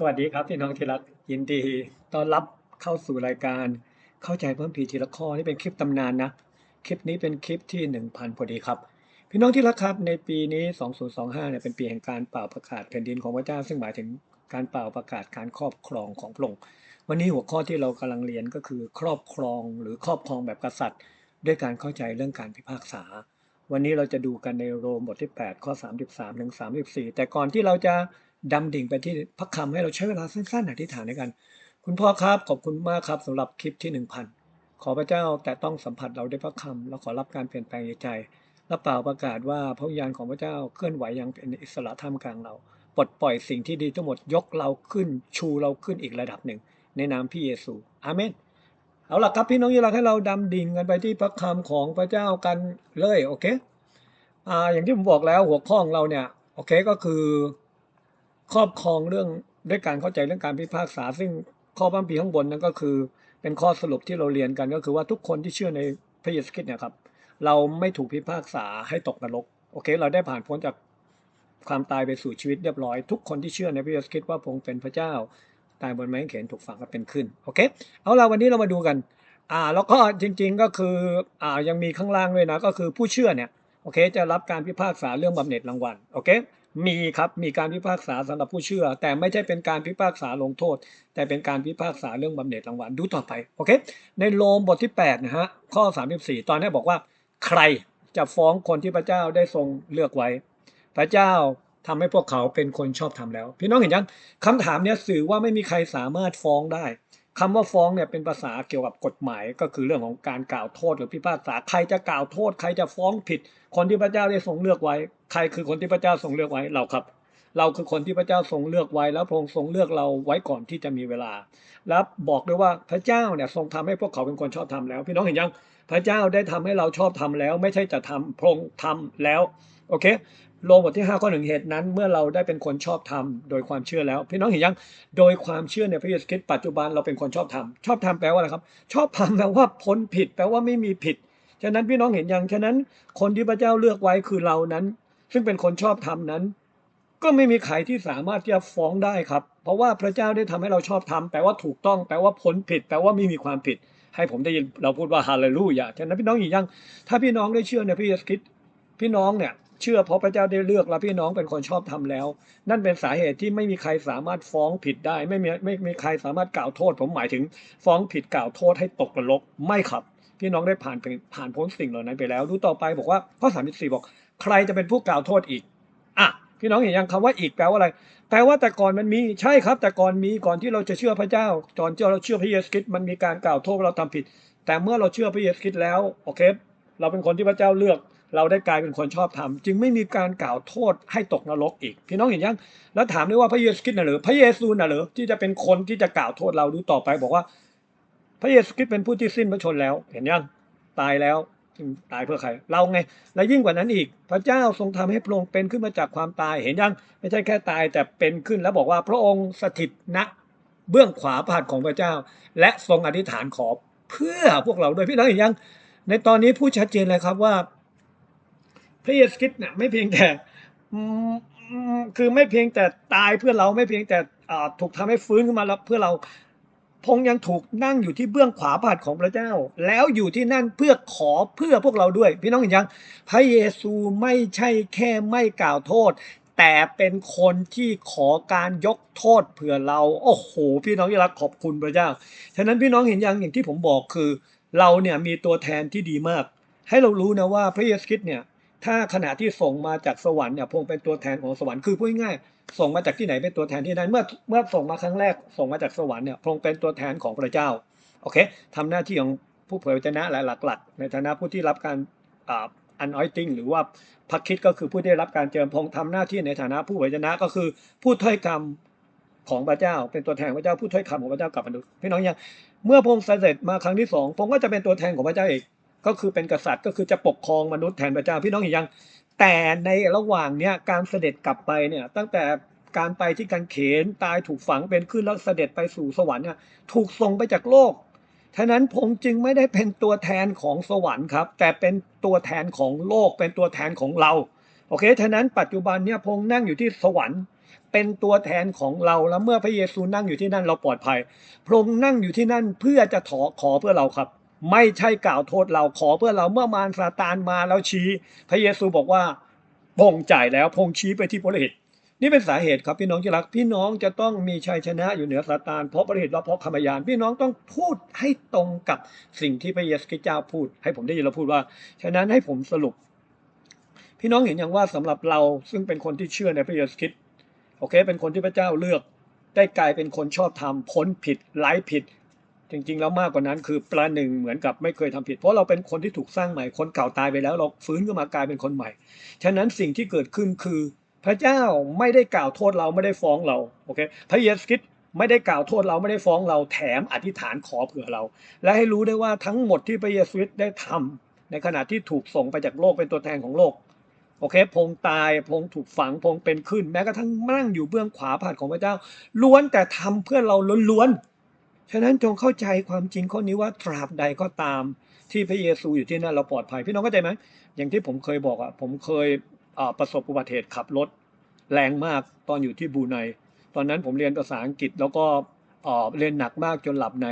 สวัสดีครับพี่น้องที่รักยินดีต้อนรับเข้าสู่รายการเข้าใจเพิ่มผีทีละข้อนี่เป็นคลิปตำนานนะ คลิปนี้เป็นคลิปที่ 1000 พอดีครับ พี่น้องที่รักครับในปีนี้ 2025เนี่ยเป็นปีแห่งการเป่าประกาศแผ่นดินของพระเจ้า ซึ่งหมายถึงการเป่าประกาศการครอบครองของพระองค์วันนี้หัวข้อที่เรากำลังเรียนก็คือครอบครองหรือครอบครองแบบกษัตริย์ ด้วยการเข้าใจเรื่องการพิพากษา วันนี้เราจะดูกันในโรมบทที่ 8 ข้อ 33ถึง34 แต่ก่อนที่เราจะ ดำดิ่งไปที่พระคำให้เราใช้เวลาสั้นๆอธิษฐานในกันคุณพ่อครับขอบคุณมากครับสำหรับคลิปที่ 1,000 ขอพระเจ้าแต่ต้องสัมผัสเราด้วยพระคำและขอรับการเปลี่ยนแปลงในใจและเปล่าประกาศว่าพระวิญญาณของพระเจ้าเคลื่อนไหวอย่างเป็นอิสระท่ามกลางเรา ปลดปล่อยสิ่งที่ดีทั้งหมดยกเราขึ้นชูเราขึ้นอีกระดับหนึ่ง ในนามพี่เยซูอาเมนเอาล่ะครับพี่น้องอยากให้เราดำดิ่งกันไปที่พระคำของพระเจ้ากันเลยโอเคอ่าอย่างที่ผมบอกแล้วหัวข้อของเราเนี่ยโอเคก็คือ ครอบครองเรื่องด้วยการเข้าใจเรื่องการพิพากษา ซึ่งข้อบัมพีข้างบนนั้นก็คือ เป็นข้อสรุปที่เราเรียนกันก็คือว่าทุกคนที่เชื่อในพระเยซูคริสต์เนี่ยครับ เราไม่ถูกพิพากษาให้ตกนรกโอเค เราได้ผ่านพ้นจากความตายไปสู่ชีวิตเรียบร้อย ทุกคนที่เชื่อในพระเยซูคริสต์ว่าพระองค์เป็นพระเจ้า ตายบนไม้เขนถูกฝังและเป็นขึ้นโอเคเอาละวันนี้เรามาดูกันอ่าแล้วก็จริงๆก็คืออ่ายังมีข้างล่างด้วยนะก็คือผู้เชื่อเนี่ยโอเค จะรับการพิพากษาเรื่องบำเหน็จรางวัลโอเค มีครับมีการพิพากษาสำหรับผู้เชื่อ แต่ไม่ใช่เป็นการพิพากษาลงโทษ แต่เป็นการพิพากษาเรื่องบำเหน็จรางวัลดูต่อไปโอเคในโรมบทที่8นะฮะข้อ 34 ตอนนี้บอกว่า ใครจะฟ้องคนที่พระเจ้าได้ทรงเลือกไว้ พระเจ้าทำให้พวกเขาเป็นคนชอบทำแล้ว พี่น้องเห็นยังคำถามเนี้ยสื่อว่าไม่มีใครสามารถฟ้องได้คำว่าฟ้องเนี่ยเป็นภาษาเกี่ยวกับกฎหมายก็คือเรื่องของการกล่าวโทษหรือพิพากษาใครจะกล่าวโทษ ใครจะฟ้องผิด คนที่พระเจ้าได้ทรงเลือกไว้ ใครคือคนที่พระเจ้าทรงเลือกไว้เราครับ เราคือคนที่พระเจ้าทรงเลือกไว้ แล้วพระองค์ทรงเลือกเราไว้ก่อนที่จะมีเวลา แล้วบอกด้วยว่าพระเจ้าเนี่ยทรงทำให้พวกเขาเป็นคนชอบทำแล้ว พี่น้องเห็นยังพระเจ้าได้ทำให้เราชอบทำแล้ว ไม่ใช่จะทำพระองค์ทำแล้วโอเคโรมบทที่5ข้อหนึ่งเหตุนั้น เมื่อเราได้เป็นคนชอบธรรมโดยความเชื่อแล้ว พี่น้องเห็นยังโดยความเชื่อในพระเยซูคริสต์ปัจจุบันเราเป็นคนชอบธรรมชอบธรรมแปลว่าอะไรครับ ชอบธรรมแปลว่าพ้นผิดแปลว่าไม่มีผิด ฉะนั้นพี่น้องเห็นยังฉะนั้น คนที่พระเจ้าเลือกไว้คือเรานั้น ซึ่งเป็นคนชอบธรรมนั้น ก็ไม่มีใครที่สามารถที่จะฟ้องได้ครับ เพราะว่าพระเจ้าได้ทำให้เราชอบธรรมแปลว่าถูกต้องแปลว่าพ้นผิดแปลว่าไม่มีความผิด ให้ผมได้ยินเราพูดว่าฮาเลลูยาฉะนั้นพี่น้องเห็นยัง ถ้าพี่น้องได้เชื่อในพระเยซูคริสต์พี่น้องเนี่ยเชื่อเพราะพระเจ้าได้เลือกแล้วพี่น้องเป็นคนชอบทำแล้ว นั่นเป็นสาเหตุที่ไม่มีใครสามารถฟ้องผิดได้ ไม่มีไม่มีใครสามารถกล่าวโทษ ผมหมายถึง ฟ้องผิดกล่าวโทษให้ตกนรกไม่ครับ พี่น้องได้ผ่านผ่านพ้นสิ่งเหล่านั้นไปแล้ว ดูต่อไปบอกว่าข้อสามสี่บอก ใครจะเป็นผู้กล่าวโทษอีกอะพี่น้องเห็นยังคำว่าอีกแปลว่าอะไร แปลว่าแต่ก่อนมันมีใช่ครับ แต่ก่อนมีก่อนที่เราจะเชื่อพระเจ้าตอนที่เราเชื่อพระเยซูคริสต์มันมีการกล่าวโทษเราทำผิด แต่เมื่อเราเชื่อพระเยซูคริสต์แล้วโอเค เราเป็นคนที่พระเจ้าเลือก เราได้กลายเป็นคนชอบธรรมจึงไม่มีการกล่าวโทษให้ตกนรกอีก พี่น้องเห็นยัง แล้วถามด้วยว่าพระเยซูคริสต์น่ะหรือพระเยซูน่ะหรือที่จะเป็นคนที่จะกล่าวโทษเราดูต่อไปบอกว่า พระเยซูคริสต์เป็นผู้ที่สิ้นพระชนแล้ว เห็นยังตายแล้ว ตายเพื่อใคร เราไง และยิ่งกว่านั้นอีก พระเจ้าทรงทำให้พระองค์เป็นขึ้นมาจากความตายเห็นยัง ไม่ใช่แค่ตายแต่เป็นขึ้นแล้วบอกว่าพระองค์สถิตณเบื้องขวาพระหัตถ์ของพระเจ้า และทรงอธิษฐานขอเพื่อพวกเราด้วยพี่น้องเห็นยัง ในตอนนี้พูดชัดเจนเลยครับว่า พระเยซูคริสต์เนี่ยไม่เพียงแต่คือไม่เพียงแต่ตายเพื่อเราไม่เพียงแต่ถูกทำให้ฟื้นขึ้นมาแล้วเพื่อเรา พงยังถูกนั่งอยู่ที่เบื้องขวาบาทของพระเจ้า แล้วอยู่ที่นั่นเพื่อขอเพื่อพวกเราด้วย พี่น้องเห็นยังพระเยซูไม่ใช่แค่ไม่กล่าวโทษ แต่เป็นคนที่ขอการยกโทษเผื่อเราโอ้โห พี่น้องที่รักขอบคุณพระเจ้าฉะนั้นพี่น้องเห็นยังอย่างที่ผมบอกคือ เราเนี่ยมีตัวแทนที่ดีมาก ให้เรารู้นะว่าพระเยซูคริสต์เนี่ยถ้าขณะที่ส่งมาจากสวรรค์เนี่ยพงเป็นตัวแทนของสวรรค์คือพูดง่าย ส่งมาจากที่ไหนเป็นตัวแทนที่นั้นเมื่อเมื่อส่งมาครั้งแรกส่งมาจากสวรรค์เนี่ยพระองค์เป็นตัวแทนของพระเจ้าโอเคทำหน้าที่ของผู้เผยพระชนะและหลักๆ ในฐานะผู้ที่รับการอันออยติงหรือว่าพักคิดก็คือผู้ได้รับการเจิมพงทำหน้าที่ในฐานะผู้เผยชนะก็คือ ผู้ถ้อยคำของพระเจ้า เป็นตัวแทนพระเจ้าผู้ถ้อยคำของพระเจ้ากับมนุษย์พี่น้องยังเมื่อพงเสด็จมาครั้งที่สองพงก็จะเป็นตัวแทนของพระเจ้าอีกก็คือเป็นกษัตริย์ก็คือจะปกครองมนุษย์แทนพระเจ้าพี่น้องยัง แต่ในระหว่างเนี้ยการเสด็จกลับไปเนี่ย ตั้งแต่การไปที่การเขนตายถูกฝังเป็นขึ้นแล้วเสด็จไปสู่สวรรค์เนี่ยถูกส่งไปจากโลกฉะนั้นผมจึงไม่ได้เป็นตัวแทนของสวรรค์ครับ แต่เป็นตัวแทนของโลกเป็นตัวแทนของเราโอเคฉะนั้นปัจจุบันเนี่ยพงนั่งอยู่ที่สวรรค์เป็นตัวแทนของเราแล้วเมื่อพระเยซูนั่งอยู่ที่นั่นเราปลอดภัย พระองค์นั่งอยู่ที่นั่นเพื่อจะถอขอเพื่อเราครับ ไม่ใช่กล่าวโทษเราขอเพื่อเราเมื่อมารซาตานมาแล้วชี้ พระเยซูบอกว่าพงจ่ายแล้วพงชี้ไปที่พระฤทธิ์นี่เป็นสาเหตุครับพี่น้องที่รัก พี่น้องจะต้องมีชัยชนะอยู่เหนือซาตานเพราะพระฤทธิ์และเพราะคำยานพี่น้องต้องพูดให้ตรงกับสิ่งที่พระเยซูคริสต์เจ้าพูด ให้ผมได้ยินเราพูดว่า ฉะนั้นให้ผมสรุป พี่น้องเห็นอย่างว่าสำหรับเราซึ่งเป็นคนที่เชื่อในพระเยซูคริสต์โอเค เป็นคนที่พระเจ้าเลือกได้กลายเป็นคนชอบธรรมพ้นผิดไร้ผิด จริงๆแล้วมากกว่านั้นคือประหนึ่งเหมือนกับไม่เคยทำผิด เพราะเราเป็นคนที่ถูกสร้างใหม่คนเก่าตายไปแล้ว เราฟื้นขึ้นมากลายเป็นคนใหม่ ฉะนั้นสิ่งที่เกิดขึ้นคือ พระเจ้าไม่ได้กล่าวโทษเราไม่ได้ฟ้องเราโอเคพระเยซูคริสต์ไม่ได้กล่าวโทษเราไม่ได้ฟ้องเราแถมอธิษฐานขอเผื่อเรา และให้รู้ได้ว่าทั้งหมดที่พระเยซูคริสต์ได้ทำในขณะที่ถูกส่งไปจากโลกเป็นตัวแทนของโลกโอเค พงตาย พงถูกฝัง พงเป็นขึ้น แม้กระทั่งนั่งอยู่เบื้องขวาผ่านของพระเจ้า ล้วนแต่ทำเพื่อเราล้วนๆ ฉะนั้นจงเข้าใจความจริงข้อนี้ว่าตราบใดก็ตามที่พระเยซูอยู่ที่นั่นเราปลอดภัยพี่น้องเข้าใจไหมอย่างที่ผมเคยบอกอะผมเคยประสบอุบัติเหตุขับรถแรงมากตอนอยู่ที่บูไนตอนนั้นผมเรียนภาษาอังกฤษแล้วก็เรียนหนักมากจนหลับใน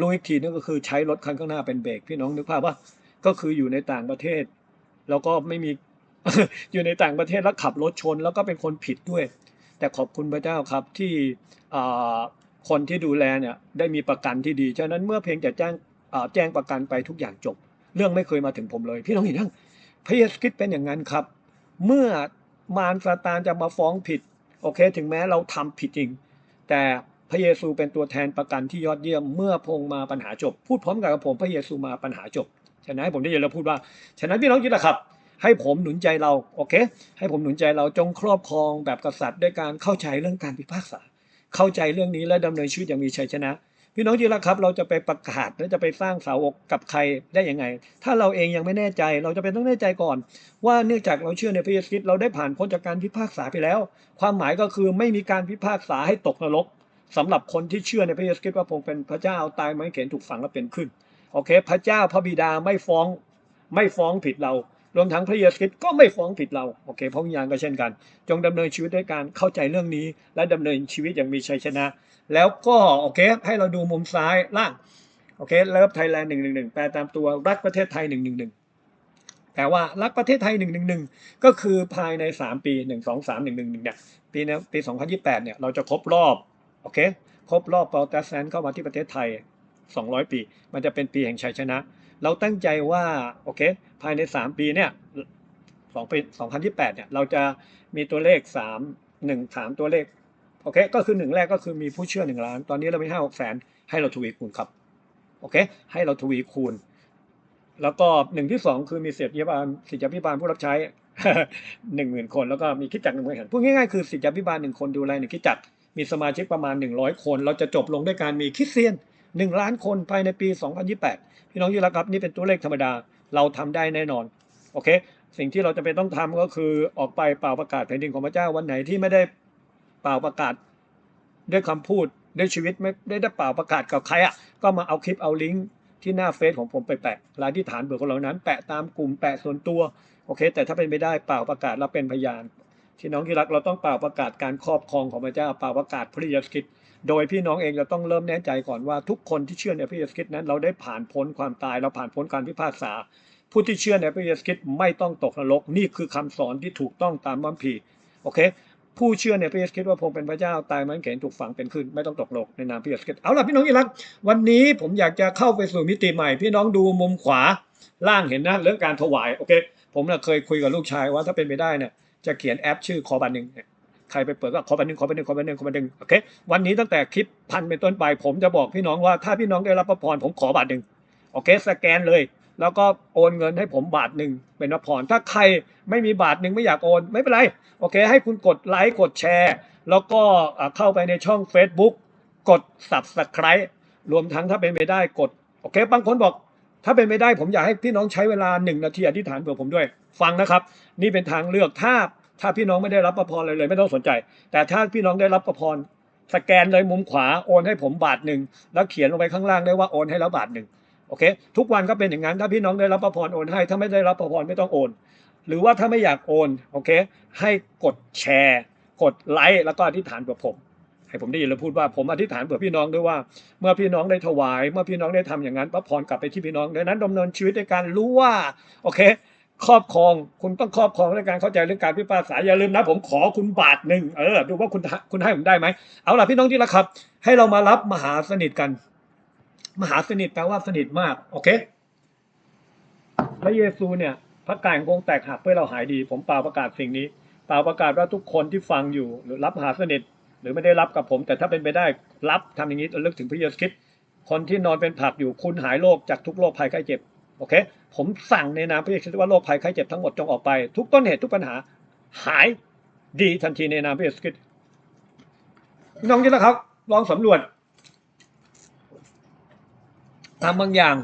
รู้อีกทีนึงก็คือใช้รถคันข้างหน้าเป็นเบรกพี่น้องนึกภาพว่าก็คืออยู่ในต่างประเทศ แล้วก็ไม่มีอยู่ในต่างประเทศแล้วขับรถชน แล้วก็เป็นคนผิดด้วย แต่ขอบคุณพระเจ้าครับที่ คนที่ดูแลเนี่ยได้มีประกันที่ดี ฉะนั้นเมื่อเพียงแต่แจ้งแจ้งประกันไปทุกอย่างจบ เรื่องไม่เคยมาถึงผมเลย พี่น้องเห็นยังพระเยซูคริสต์เป็นอย่างนั้นครับ เมื่อมารซาตานจะมาฟ้องผิด โอเค ถึงแม้เราทำผิดจริง แต่พระเยซูเป็นตัวแทนประกันที่ยอดเยี่ยม เมื่อพงมาปัญหาจบ พูดพร้อมกันกับผมพระเยซูมาปัญหาจบ ฉะนั้นให้ผมได้ยินแล้วพูดว่า ฉะนั้นพี่น้องคิดนะครับ ให้ผมหนุนใจเรา โอเค ให้ผมหนุนใจเราจงครอบครองแบบกษัตริย์ด้วยการเข้าใจเรื่องการพิพากษา เข้าใจเรื่องนี้และดำเนินชีวิตอย่างมีชัยชนะ พี่น้องที่รักครับ เราจะไปประกาศและจะไปสร้างสาวกกับใครได้ยังไง ถ้าเราเองยังไม่แน่ใจ เราจะเป็นต้องแน่ใจก่อน ว่าเนื่องจากเราเชื่อในพระเยซูคริสต์เราได้ผ่านพ้นจากการพิพากษาไปแล้ว ความหมายก็คือไม่มีการพิพากษาให้ตกนรกสำหรับคนที่เชื่อในพระเยซูคริสต์ว่าพงเป็นพระเจ้าตายไม้เข็นถูกฝังและเป็นขึ้นโอเค พระเจ้าพระบิดาไม่ฟ้องไม่ฟ้องผิดเรา รวมทั้งพระเยซูคริสต์ก็ไม่ฟ้องผิดเราโอเคพระวิญญาณก็เช่นกัน จงดำเนินชีวิตด้วยการเข้าใจเรื่องนี้ และดำเนินชีวิตอย่างมีชัยชนะ แล้วก็โอเคให้เราดูมุมซ้ายล่างโอเคเลิฟไทยแลนด์หนึ่งหนึ่งหนึ่งแปลตามตัวรักประเทศไทยหนึ่งหนึ่งหนึ่งแต่ว่ารักประเทศไทยหนึ่งหนึ่งหนึ่งก็คือภายในสามปีหนึ่งสองสามหนึ่งหนึ่งหนึ่งเนี่ยปีนี้ปีสองพันยี่แปดเนี่ยเราจะครบรอบโอเคครบรอบโปรเตสแตนต์เข้ามาที่ประเทศไทย 200 ปี มันจะเป็นปีแห่งชัยชนะ เราตั้งใจว่าโอเคภายใน 3 ปีเนี่ยสองปี2028เนี่ยเราจะมีตัวเลข3 1 3ตัวเลขโอเคก็คือหนึ่งแรกก็คือมีผู้เชื่อ1ล้าน ตอนนี้เรามี5 6แสนให้เราทวีคูณครับโอเคให้เราทวีคูณ แล้วก็หนึ่งที่สองคือมีเศรษฐีบาลสิทธิพิบาลผู้รับใช้หนึ่งหมื่นคนแล้วก็มีคิดจักหนึ่งหมื่นคนพูดง่ายๆคือสิทธิพิบาลหนึ่งคนดูแลหนึ่งคิดจักมีสมาชิกประมาณ100คน เราจะจบลงด้วยการมีคริสเตียน 1 ล้านคนภายในปี 2028 พี่น้องที่รักครับนี่เป็นตัวเลขธรรมดาเราทำได้แน่นอนโอเค สิ่งที่เราจะเป็นต้องทำก็คือออกไปเป่าประกาศแผ่นดินของพระเจ้าวันไหนที่ไม่ได้เป่าประกาศด้วยคำพูดด้วยชีวิตไม่ได้ได้เป่าประกาศกับใครอะก็มาเอาคลิปเอาลิงก์ที่หน้าเฟซของผมไปแปะรายที่ฐานเบอร์ของเรานั้น แปะตามกลุ่มแปะส่วนตัวโอเค แต่ถ้าเป็นไม่ได้เป่าประกาศแล้วเป็นพยานพี่น้องที่รักเราต้องเป่าประกาศการครอบครองของพระเจ้าเป่าประกาศพระเยซูคริสต์ โดยพี่น้องเองจะต้องเริ่มแน่ใจก่อนว่าทุกคนที่เชื่อในพระเยซูคริสต์นั้น เราได้ผ่านพ้นความตายเราผ่านพ้นการพิพากษา ผู้ที่เชื่อในพระเยซูคริสต์ไม่ต้องตกนรกนี่คือคำสอนที่ถูกต้องตามบัมพีโอเค ผู้เชื่อในพระเยซูคริสต์ว่าพระองค์เป็นพระเจ้าตายมันเข็นถูกฝังเป็นขึ้นไม่ต้องตกนรกในนามพระเยซูคริสต์เอาล่ะพี่น้องที่รักวันนี้ผมอยากจะเข้าไปสู่มิติใหม่ พี่น้องดูมุมขวาล่างเห็นนะเรื่องการถวายโอเค ผมเคยคุยกับลูกชายว่าถ้าเป็นไปได้เนี่ยจะเขียนแอปชื่อขอบันหนึ่งเนี่ย ใครไปเปิดก็ขอบันหนึ่งขอบันหนึ่งขอบันหนึ่งขอบันหนึ่งโอเควันนี้ตั้งแต่คลิปพันเป็นต้นไป ผมจะบอกพี่น้องว่าถ้าพี่น้องได้รับพระพรผมขอบาทหนึ่งโอเคสแกนเลย แล้วก็โอนเงินให้ผมบาทหนึ่งเป็นพระพรถ้าใครไม่มีบาทหนึ่งไม่อยากโอนไม่เป็นไรโอเค ให้คุณกดไลค์กดแชร์ แล้วก็เข้าไปในช่อง Facebook กด Subscribe รวมทั้งถ้าเป็นไปได้กดโอเคบางคนบอกถ้าเป็นไม่ได้ผมอยากให้พี่น้องใช้เวลาหนึ่งนาทีอธิษฐานเผื่อผมด้วย ฟังนะครับ นี่เป็นทางเลือกถ้า ถ้าพี่น้องไม่ได้รับประพรอะไรเลย ไม่ต้องสนใจ แต่ถ้าพี่น้องได้รับประพรสแกนเลยมุมขวาโอนให้ผมบาทหนึ่งแล้วเขียนลงไปข้างล่างได้ว่าโอนให้แล้วบาทหนึ่งโอเค ทุกวันก็เป็นอย่างนั้นถ้าพี่น้องได้รับประพรโอนให้ ถ้าไม่ได้รับประพรไม่ต้องโอน หรือว่าถ้าไม่อยากโอนโอเค ให้กดแชร์ กดไลค์แล้วก็อธิษฐานเผื่อผมให้ผมได้ยินแล้วพูดว่าผมอธิษฐานเผื่อพี่น้องด้วยว่า เมื่อพี่น้องได้ถวาย เมื่อพี่น้องได้ทำอย่างนั้นพระพรกลับไปที่พี่น้องดังนั้นดำเนินชีวิตในการรู้ว่าโอเค ครอบครอง คุณต้องครอบครองในการเข้าใจเรื่องการพิพากษาอย่าลืมนะผมขอคุณบาทหนึ่งเออดูว่าคุณคุณให้ผมได้ไหมเอาล่ะพี่น้องที่รักครับ ให้เรามารับมหาสนิทกัน มหาสนิทแปลว่าสนิทมากโอเคพระเยซูเนี่ยพระกายขององค์แตกหักเพื่อเราหายดี ผมเปล่าประกาศสิ่งนี้เปล่าประกาศว่าทุกคนที่ฟังอยู่หรือรับมหาสนิทหรือไม่ได้รับกับผม แต่ถ้าเป็นไปได้รับทำอย่างนี้ระลึกถึงพระเยซูคริสต์คนที่นอนเป็นผักอยู่คุณหายโรคจากทุกโรคภัยไข้เจ็บ โอเค ผมสั่งในนามพระเยซูคริสต์ว่าโรคภัยไข้เจ็บทั้งหมดจงออกไป ทุกต้นเหตุทุกปัญหา หายดีทันทีในนามพระเยซูคริสต์น้องที่นะครับ ลองสำรวจทำบางอย่าง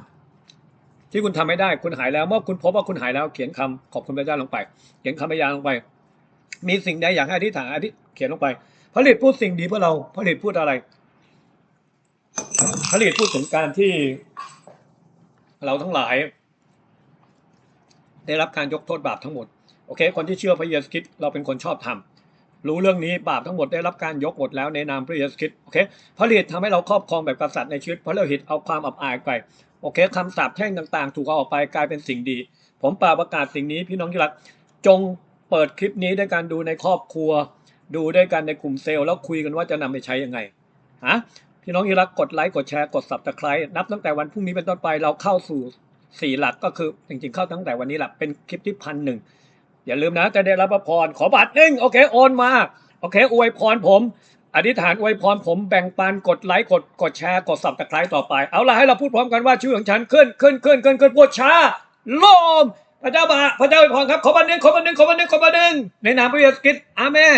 ที่คุณทำไม่ได้ คุณหายแล้วเมื่อคุณพบว่าคุณหายแล้ว เขียนคำขอบคุณพระเจ้าลงไป เขียนคำพยานลงไป มีสิ่งใดอยากให้อธิษฐานอธิเขียนลงไปผลิตพูดสิ่งดีเพื่อเราผลิตพูดอะไรผลิตพูดถึงการที่ เราทั้งหลาย ได้รับการยกโทษบาปทั้งหมดโอเค คนที่เชื่อพระเยซูคริสต์เราเป็นคนชอบธรรมรู้เรื่องนี้บาปทั้งหมดได้รับการยกหมดแล้วในนามพระเยซูคริสต์โอเคผลิตทำให้เราครอบครองแบบกษัตริย์ในชีวิตเพราะเราเห็นเอาความอับอายไปโอเคคำสาปแช่งต่างๆ ถูกเอาออกไปกลายเป็นสิ่งดี ผมป่าประกาศสิ่งนี้พี่น้องที่รักจงเปิดคลิปนี้ด้วยการดูในครอบครัว ดูด้วยกันในกลุ่มเซลล์แล้วคุยกันว่าจะนำไปใช้ยังไงฮะ พี่น้องที่รักกดไลค์กดแชร์กด subscribe นับตั้งแต่วันพรุ่งนี้เป็นต้นไปเราเข้าสู่สี่หลักก็คือจริงๆเข้าตั้งแต่วันนี้แหละเป็นคลิปที่พันหนึ่งอย่าลืมนะจะได้รับพรขอบาทหนึ่งโอเคโอนมาโอเค อวยพรผม อธิษฐานอวยพรผมแบ่งปันกดไลค์กดกดแชร์กดสับตะไคร้ต่อไป เอาละให้เราพูดพร้อมกันว่าชื่อของฉันขึ้นขึ้นขึ้นขึ้นขึ้นพูดช้าโลมพระเจ้าบาพระเจ้าอวยพรครับขอบันหนึ่งขอบันหนึ่งขอบันหนึ่งขอบันหนึ่งในนามพระเยซูคริสต์อาเมน